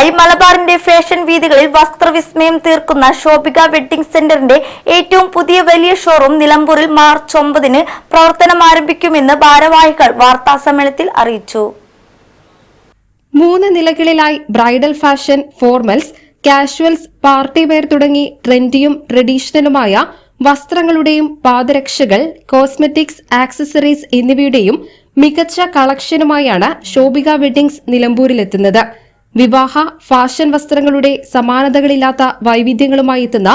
പതിറ്റാണ്ടുകളായി മലബാറിന്റെ ഫാഷൻ വീതികളിൽ വസ്ത്രവിസ്മയം തീർക്കുന്ന ശോഭിക വെഡ്ഡിംഗ് സെന്ററിന്റെ ഏറ്റവും പുതിയ വലിയ ഷോറൂം നിലമ്പൂരിൽ മാർച്ച് ഒമ്പതിന് പ്രവർത്തനം ആരംഭിക്കുമെന്ന് ഭാരവാഹികൾ വാർത്താ സമ്മേളനത്തിൽ അറിയിച്ചു. മൂന്ന് നിലകളിലായി bridal fashion formals casuals party wear തുടങ്ങി ട്രെൻഡിയും ട്രഡീഷണലുമായ വസ്ത്രങ്ങളുടെയും പാദരക്ഷകൾ കോസ്മെറ്റിക്സ് ആക്സസറീസ് എന്നിവയുടെയും മികച്ച കളക്ഷനുമായാണ് ശോഭിക വെഡ്ഡിംഗ്സ് നിലമ്പൂരിലെത്തുന്നത്. വിവാഹ ഫാഷൻ വസ്ത്രങ്ങളുടെ സമാനതകളില്ലാത്ത വൈവിധ്യങ്ങളുമായി എത്തുന്ന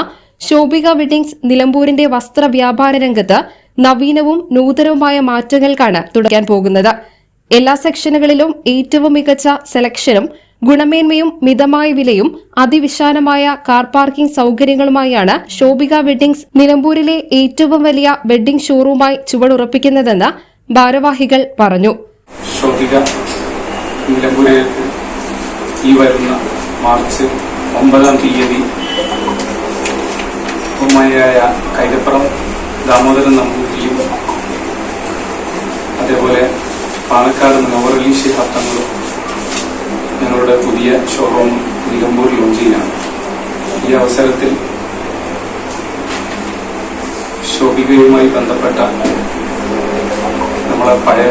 ശോഭിക വെഡിങ്സ് നിലമ്പൂരിന്റെ വസ്ത്ര വ്യാപാര രംഗത്ത് നവീനവും നൂതനവുമായ മാറ്റങ്ങൾക്കാണ് തുടങ്ങാൻ പോകുന്നത്. എല്ലാ സെക്ഷനുകളിലും ഏറ്റവും മികച്ച സെലക്ഷനും ഗുണമേന്മയും മിതമായ വിലയും അതിവിശാലമായ കാർ പാർക്കിംഗ് സൗകര്യങ്ങളുമായാണ് ശോഭിക വെഡ്ഡിംഗ്സ് നിലമ്പൂരിലെ ഏറ്റവും വലിയ വെഡ്ഡിംഗ് ഷോറൂമായി ചുവടുറപ്പിക്കുന്നതെന്ന് ഭാരവാഹികൾ പറഞ്ഞു. ഈ വരുന്ന മാർച്ച് ഒമ്പതാം തീയതി ഉമ്മയായ കൈതപ്പുറം ദാമോദരൻ നമ്പൂതിരിയും അതേപോലെ പാലക്കാട് നവറലി ശിഹാബ് തങ്ങളും ഞങ്ങളുടെ പുതിയ ഷോറൂം നിലമ്പൂർ ലോഞ്ച് ചെയ്യാനാണ് ഈ അവസരത്തിൽ ശോഭികയുമായി ബന്ധപ്പെട്ട നമ്മളെ പഴയ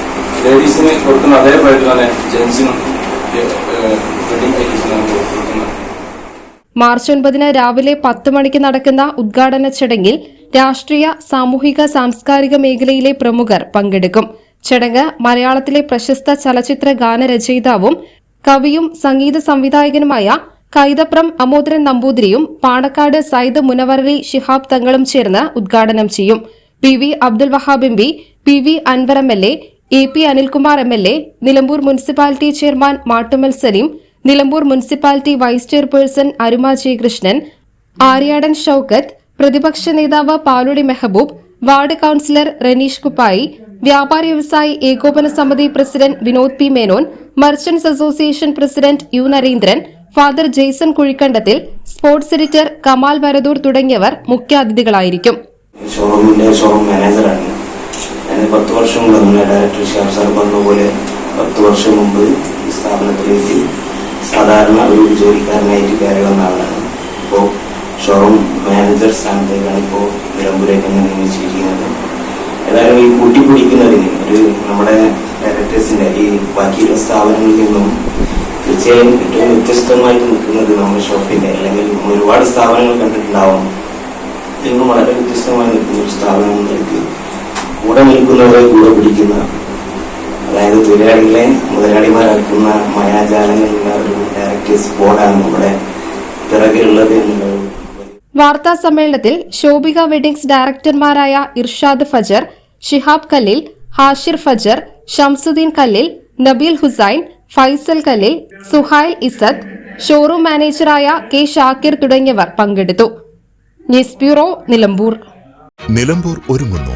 ലേഡീസിന് കൊടുക്കുന്ന അതേ റേറ്റ് തന്നെ ജെൻസിനും മാർച്ച് ഒൻപതിന് രാവിലെ പത്ത് മണിക്ക് നടക്കുന്ന ഉദ്ഘാടന ചടങ്ങിൽ രാഷ്ട്രീയ സാമൂഹിക സാംസ്കാരിക മേഖലയിലെ പ്രമുഖർ പങ്കെടുക്കും. ചടങ്ങ് മലയാളത്തിലെ പ്രശസ്ത ചലച്ചിത്ര ഗാനരചയിതാവും കവിയും സംഗീത സംവിധായകനുമായ കൈതപ്രം അമോദരൻ നമ്പൂതിരിയും പാണക്കാട് സയ്യിദ് മുനവറലി ഷിഹാബ് തങ്ങളും ചേർന്ന് ഉദ്ഘാടനം ചെയ്യും. P V Abdul Wahab M P P V Anvar M L A A P Anilkumar M L A Nilambur municipality chairman Mattumal Saleem Nilambur municipality vice chairperson Aruma Jayakrishnan Aryadan Shoukath പ്രതിപക്ഷ നേതാവ് Paludi Mehboob ward councillor Ranish Kuppayi വ്യാപാരി വ്യവസായി ഏകോപന സമിതി president Vinod P Menon merchants association president U Narendran father Jaison Kuzhikandathil sports editor Kamal Varadoor തുടങ്ങിയവർ മുഖ്യാതിഥികളായിരിക്കും. ഞാൻ പത്ത് വർഷം മുമ്പ് നമ്മുടെ ഡയറക്ടർ ഷാബ് സാർ പറഞ്ഞതുപോലെ പത്ത് വർഷം മുമ്പ് ഈ സ്ഥാപനത്തിലേക്ക് സാധാരണ ഒരു ജോലിക്കാരനായിട്ട് കയറി വന്ന ആളാണ്. ഇപ്പോൾ ഷോറൂം മാനേജർ സ്ഥാനത്തേക്കാണ് ഇപ്പോൾ നിലമ്പൂരേക്ക് നിയമിച്ചിരിക്കുന്നത്. ഏതായാലും ഈ കൂട്ടിപ്പിടിക്കുന്നതിന് ഒരു നമ്മുടെ ഡയറക്ടേഴ്സിന്റെ ഈ ബാക്കിയുള്ള സ്ഥാപനങ്ങളിൽ നിന്നും തീർച്ചയായും ഏറ്റവും വ്യത്യസ്തമായിട്ട് നിൽക്കുന്നത് നമ്മുടെ ഷോപ്പിന്റെ അല്ലെങ്കിൽ ഒരുപാട് സ്ഥാപനങ്ങൾ കണ്ടിട്ടുണ്ടാവും. ഇതിൽ നിന്നും വളരെ വ്യത്യസ്തമായി നിൽക്കുന്ന ഒരു സ്ഥാപനം കൂടെ നിൽക്കുന്നവരെ കൂടെ പിടിക്കുന്ന അതായത് തൊഴിലാളികളെ മുതലാളിമാരാക്കുന്ന മായാജാലങ്ങളുള്ള ഒരു ഡയറക്ടേഴ്സ് ബോർഡാണ് നമ്മുടെ പിറകിലുള്ളത് എന്നുള്ളത് വാർത്താ സമ്മേളനത്തിൽ ശോഭിക വെഡിങ്സ് ഡയറക്ടർമാരായ ഇർഷാദ് ഫജർ ഷിഹാബ് കല്ലിൽ ഹാഷിർ ഫജർ ഷംസുദ്ദീൻ കല്ലിൽ നബീൽ ഹുസൈൻ ഫൈസൽ കല്ലിൽ സുഹൈൽ ഇസത്ത് ഷോറൂം മാനേജറായ കെ ഷാക്കിർ തുടങ്ങിയവർ പങ്കെടുത്തു. News bureau Nilambur. നിലമ്പൂർ ഒരുങ്ങുന്നു.